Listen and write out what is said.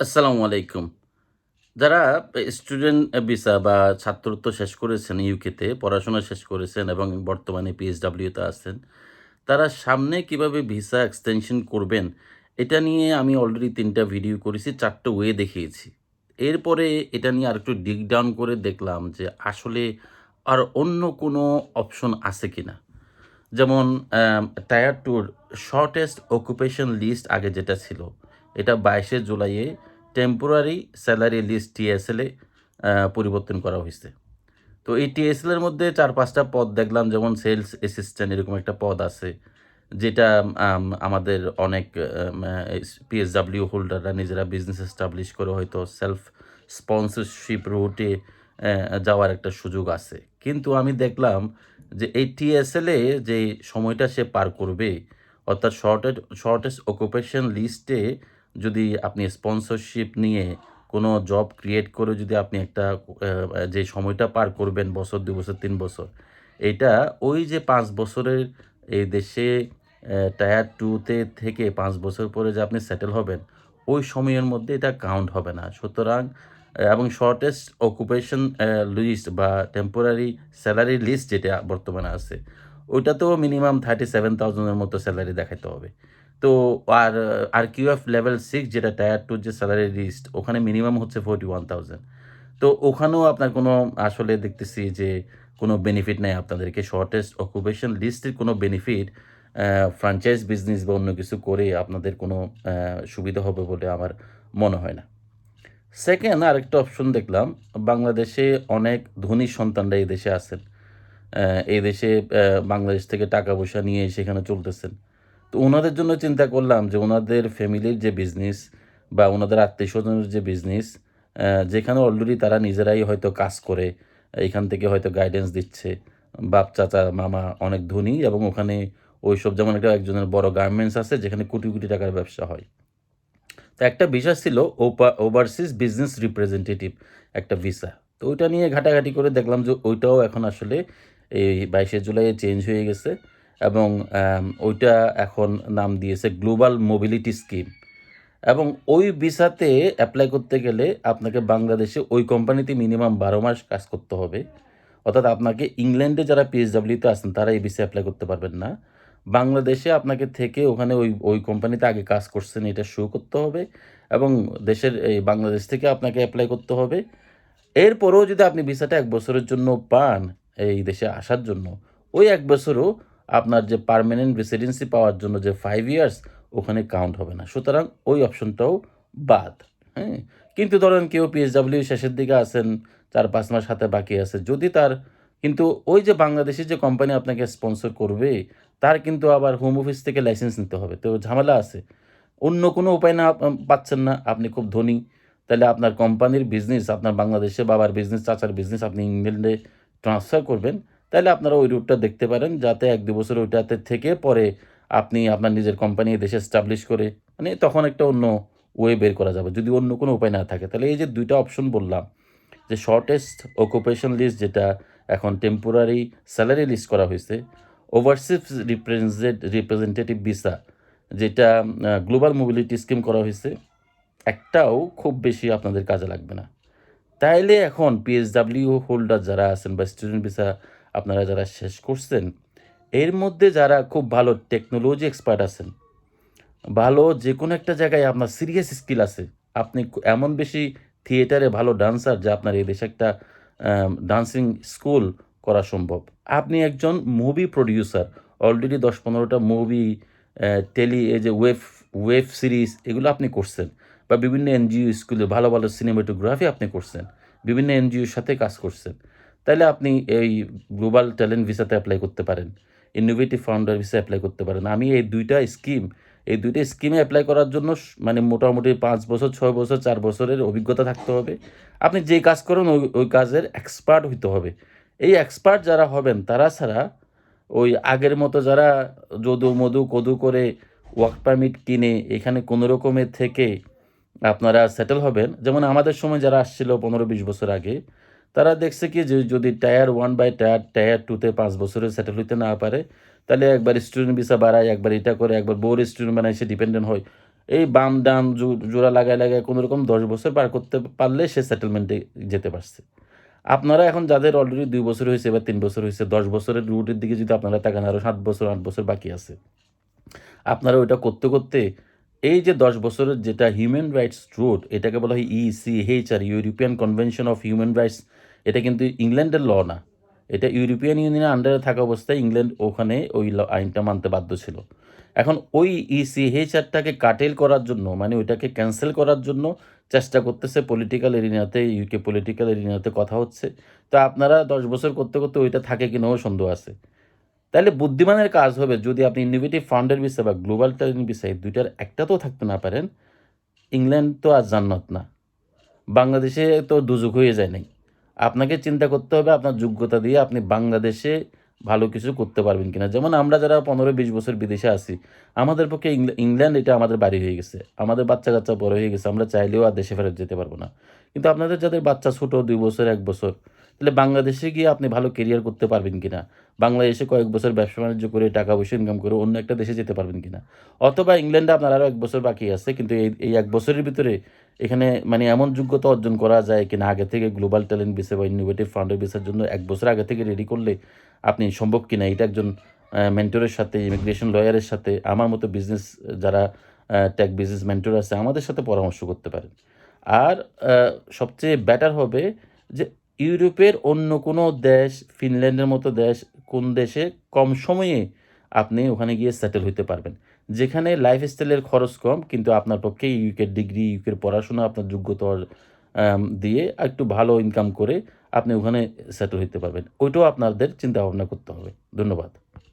আসসালামু আলাইকুম। যারা স্টুডেন্ট ভিসা বা ছাত্রত্ব শেষ করেছেন ইউকেতে, পড়াশোনা শেষ করেছেন এবং বর্তমানে পিএসডব্লিউতে আছেন, তারা সামনে কীভাবে ভিসা এক্সটেনশন করবেন, এটা নিয়ে আমি অলরেডি ৩ টা ভিডিও করেছি, চারটে ওয়ে দেখিয়েছি। এরপরে এটা নিয়ে আরেকটু ডিগ ডাউন করে দেখলাম যে আসলে আর অন্য কোনো অপশন আছে কিনা। যেমন টায়ার টুর শর্টেস্ট অকুপেশন লিস্ট আগে যেটা ছিল, এটা বাইশে জুলাইয়ে টেম্পোরারি স্যালারি লিস্ট টিএসএল এ পরিবর্তন করা হয়েছে তো এই টিএসএল এর মধ্যে চার পাঁচটা পদ দেখলাম যেমন সেলস অ্যাসিস্ট্যান্ট এরকম একটা পদ আছে। যেটা আমাদের অনেক আ হোল্ডাররা নিজেরা বিজনেস এস্টাবলিশ করে হয়তো সেলফ স্পন্সরশিপ রুটে যাওয়ার একটা সুযোগ আছে। কিন্তু আমি দেখলাম যে এই টিএসএল যে সময়টা সে পার করবে, অর্থাৎ শর্টেড শর্টেস্ট অকুপেশন লিস্টে যদি আপনি স্পন্সরশিপ নিয়ে কোনো জব ক্রিয়েট করে যদি আপনি একটা যে সময়টা পার করবেন বছর, দু বছর, তিন বছর, এইটা ওই যে পাঁচ বছরের এই দেশে টায়ার টুতে থেকে পাঁচ বছর পরে যে আপনি সেটেল হবেন, ওই সময়ের মধ্যে এটা কাউন্ট হবে না। সুতরাং এবং শর্টেস্ট অকুপেশন লিস্ট বা টেম্পোরারি স্যালারি লিস্ট যেটা বর্তমানে আছে, ওইটাতেও মিনিমাম 37,000 এর মতো স্যালারি দেখাইতে হবে। তো আর আরকিউএফ লেভেল সিক্স যেটা টায়ার 2 যে স্যালারি লিস্ট, ওখানে মিনিমাম হচ্ছে 41,000 তো ওখানেও আপনার কোনো আসলে দেখতেছি যে কোনো বেনিফিট নেই আপনাদেরকে। শর্টেস্ট অকুপেশন লিস্টের কোনো বেনিফিট ফ্রাঞ্চাইজ বিজনেস বা অন্য কিছু করে আপনাদের কোনো সুবিধা হবে বলে আমার মনে হয় না। সেকেন্ড আরেকটা অপশন দেখলাম, বাংলাদেশে অনেক ধনী সন্তানরা এই দেশে আছেন। এই দেশে বাংলাদেশ থেকে টাকা-পয়সা নিয়ে সেখানে চলতেছেন। তো ওনাদের জন্য চিন্তা করলাম যে ওনাদের ফ্যামিলির যে বিজনেস বা ওনাদের আত্মীয় স্বজনের যে বিজনেস, যেখানে অলরেডি তারা নিজেরাই হয়তো কাজ করে, এখান থেকে হয়তো গাইডেন্স দিচ্ছে। বাপ, চাচা, মামা অনেক ধনী এবং ওখানে ওইসব যেমন একটা একজনের বড় গার্মেন্টস আছে যেখানে কোটি, কোটি টাকার ব্যবসা হয়। তো একটা ভিসা ছিল ওপা ওভারসিজ বিজনেস রিপ্রেজেন্টেটিভ একটা ভিসা। তো ওইটা নিয়ে ঘাটাঘাটি করে দেখলাম যে ওইটাও এখন আসলে এই বাইশে জুলাইয়ে চেঞ্জ হয়ে গেছে এবং ওইটা এখন নাম দিয়েছে গ্লোবাল মোবিলিটি স্কিম এবং ওই ভিসাতে অ্যাপ্লাই করতে গেলে আপনাকে বাংলাদেশে ওই কোম্পানিতে মিনিমাম ১২ মাস কাজ করতে হবে। অর্থাৎ আপনাকে ইংল্যান্ডে যারা পিএসডব্লিউতে আছেন তারা এই ভিসায় অ্যাপ্লাই করতে পারবেন না। বাংলাদেশে আপনাকে থেকে ওখানে ওই ওই কোম্পানিতে আগে কাজ করছেন এটা শো করতে হবে এবং দেশের এই বাংলাদেশ থেকে আপনাকে অ্যাপ্লাই করতে হবে। এরপরেও যদি আপনি ভিসাটা এক বছরের জন্য পান এই দেশে আসার জন্য, ওই এক বছরও আপনার যে পার্মানেন্ট রেসিডেন্সি পাওয়ার জন্য যে ফাইভ ইয়ার্স ওখানে কাউন্ট হবে না। সুতরাং ওই অপশনটাও বাদ। হ্যাঁ? কিন্তু ধরেন কেউ পিএসডব্লিউ শেষের দিকে আছেন, ৪-৫ মাস হাতে বাকি আছে। যদি তার কিন্তু ওই যে বাংলাদেশি যে কোম্পানি আপনাকে স্পন্সর করবে, তার কিন্তু আবার হোম অফিস থেকে লাইসেন্স নিতে হবে। তো ঝামেলা আছে। অন্য কোনো উপায় না পাচ্ছেন না, আপনি খুব ধনী। তাহলে আপনার কোম্পানির বিজনেস আপনার বাংলাদেশে বাবার বিজনেস, চাচার বিজনেস আপনি ইংল্যান্ডে ট্রান্সফার করবেন। তাইলে আপনারা ওই রুটটা দেখতে পারেন, যাতে ১-২ বছর ওইটাতে থেকে পরে আপনি আপনার নিজের কোম্পানি দেশে এস্টাবলিশ করে মানে তখন একটা অন্য ওয়ে বের করা যাবে। যদি অন্য কোনো উপায় না থাকে। তাহলে এই যে দুইটা অপশন বললাম, যে শর্টেস্ট অকুপেশন লিস্ট যেটা এখন টেম্পোরারি স্যালারি লিস্ট করা হয়েছে ওভারসিজ রিপ্রেজেন্ট রিপ্রেজেন্টেটিভ ভিসা যেটা গ্লোবাল মোবিলিটি স্কিম করা হয়েছে, একটাও খুব বেশি আপনাদের কাজে লাগবে না। তাইলে এখন পিএসডব্লিউ হোল্ডার যারা আছেন বা স্টুডেন্ট ভিসা আপনারা যারা শেষ করছেন, এর মধ্যে যারা খুব ভালো টেকনোলজি এক্সপার্ট আছেন, ভালো যে কোনো একটা জায়গায় আপনার সিরিয়াস স্কিল আছে। আপনি এমন বেশি থিয়েটারে ভালো ডান্সার যে আপনার এই দেশে একটা ডান্সিং স্কুল করা সম্ভব। আপনি একজন মুভি প্রোডিউসার। অলরেডি দশ পনেরোটা মুভি, টেলি এই যে ওয়েব ওয়েব সিরিজ এগুলো আপনি করছেন বা বিভিন্ন এনজিও স্কুলে ভালো, ভালো সিনেমাটোগ্রাফি আপনি করছেন। বিভিন্ন এনজিওর সাথে কাজ করছেন। তাইলে আপনি এই গ্লোবাল ট্যালেন্ট ভিসাতে অ্যাপ্লাই করতে পারেন। ইনোভেটিভ ফাউন্ডার ভিসা অ্যাপ্লাই করতে পারেন। আমি এই দুইটা স্কিম, এই দুইটা স্কিমে অ্যাপ্লাই করার জন্য মানে মোটামুটি পাঁচ বছর, ছয় বছর, চার বছরের অভিজ্ঞতা থাকতে হবে। আপনি যে কাজ করেন ওই ওই কাজের এক্সপার্ট হইতে হবে। এই এক্সপার্ট যারা হবেন তারা ছাড়া ওই আগের মতো যারা যদু-মধু কদু করে ওয়ার্ক পারমিট কিনে এখানে কোনো রকমের থেকে আপনারা সেটেল হবেন। যেমন আমাদের সময় যারা আসছিল ১৫-২০ বছর আগে, তারা দেখছে কি যে যদি tier one by tier tier 2 তে ৫ বছরে সেটেল হইতে না পারে, তাহলে একবার স্টুডেন্ট ভিসা বাড়ায়, একবার এটা করে, একবার বউর স্টুডেন্ট বানায় সে ডিপেন্ডেন্ট হয়। এই বাম জো- জোড়া লাগায় লাগায় কোনো রকম দশ বছর পার করতে পারলে সে সেটেলমেন্টে যেতে পারছে আপনারা এখন যাদের অলরেডি দুই বছর হয়েছে বা তিন বছর হয়েছে দশ বছরের রুটের দিকে যদি আপনারা তাকান আরও সাত বছর আট বছর বাকি আছে আপনারা ওইটা করতে করতে এই যে দশ বছরের যেটা হিউম্যান রাইটস রুট এটাকে বলা হয় EC E ECHR European Convention of Human Rights এটা কিন্তু ইংল্যান্ডের ল না। এটা ইউরোপিয়ান ইউনিয়নের আন্ডারে থাকা অবস্থায় ইংল্যান্ড ওখানে ওই আইনটা মানতে বাধ্য ছিল। এখন ওই E ইসিএইচআরটাকে কাটেল করার জন্য মানে ওইটাকে ক্যান্সেল করার জন্য চেষ্টা করতেছে পলিটিক্যাল এরিনাতে ইউকে পলিটিক্যাল এরিনাতে কথা হচ্ছে। তো আপনারা দশ বছর করতে করতে ওইটা থাকে কিনাও সন্দেহ আছে। তাহলে বুদ্ধিমানের কাজ হবে যদি আপনি ইনোভেটিভ ফান্ডের বিষয় বা গ্লোবাল ট্যালেন্ট বিষয় দুইটার একটা তো থাকতে না পারেন। ইংল্যান্ড তো আর জান্নাত না। বাংলাদেশে তো দুযুগ হয়ে যায় নাই। আপনাকে চিন্তা করতে হবে, আপনার যোগ্যতা দিয়ে আপনি বাংলাদেশে ভালো কিছু করতে পারবেন কিনা। যেমন আমরা যারা পনেরো বিশ বছর বিদেশে আছি, আমাদের পক্ষে ইংল্যান্ড এটা আমাদের বাড়ি হয়ে গেছে। আমাদের বাচ্চা কাচ্চা বড় হয়ে গেছে, আমরা চাইলেও আর দেশে ফেরত যেতে পারব না। কিন্তু আপনাদের যাদের বাচ্চা ছোটো, দুই বছর, এক বছর তাহলে বাংলাদেশে গিয়ে আপনি ভালো কেরিয়ার করতে পারবেন কিনা? বাংলাদেশে কয়েক বছর ব্যবসা বাণিজ্য করে টাকা পয়সা ইনকাম করে অন্য একটা দেশে যেতে পারবেন কিনা? অথবা ইংল্যান্ডে আপনার আরও এক বছর বাকি আছে, কিন্তু এই এই এক বছরের ভিতরে এখানে মানে এমন যোগ্যতা অর্জন করা যায় কিনা? আগে থেকে গ্লোবাল ট্যালেন্ট বিষয় বা ইনোভেটিভ ফান্ডের বিষয়ের জন্য এক বছর আগে থেকে রেডি করলে আপনি সম্ভব কিনা? এটা একজন মেন্টরের সাথে ইমিগ্রেশন লয়ারের সাথে, আমার মতো বিজনেস যারা টেক বিজনেস মেন্টর আছে, আমাদের সাথে পরামর্শ করতে পারেন। আর সবচেয়ে বেটার হবে যে ইউরোপের অন্য কোনো দেশ, ফিনল্যান্ডের মতো দেশ, কোন দেশে কম সময়ে আপনি ওখানে গিয়ে সেটেল হইতে পারবেন। যেখানে লাইফ স্টাইলের খরচ কম, কিন্তু আপনার পক্ষে ইউকের ডিগ্রি ইউকের পড়াশোনা, আপনার যোগ্যতা দিয়ে একটু ভালো ইনকাম করে আপনি ওখানে সেটেল হইতে পারবেন। ওইটাও আপনাদের চিন্তা ভাবনা করতে হবে। ধন্যবাদ।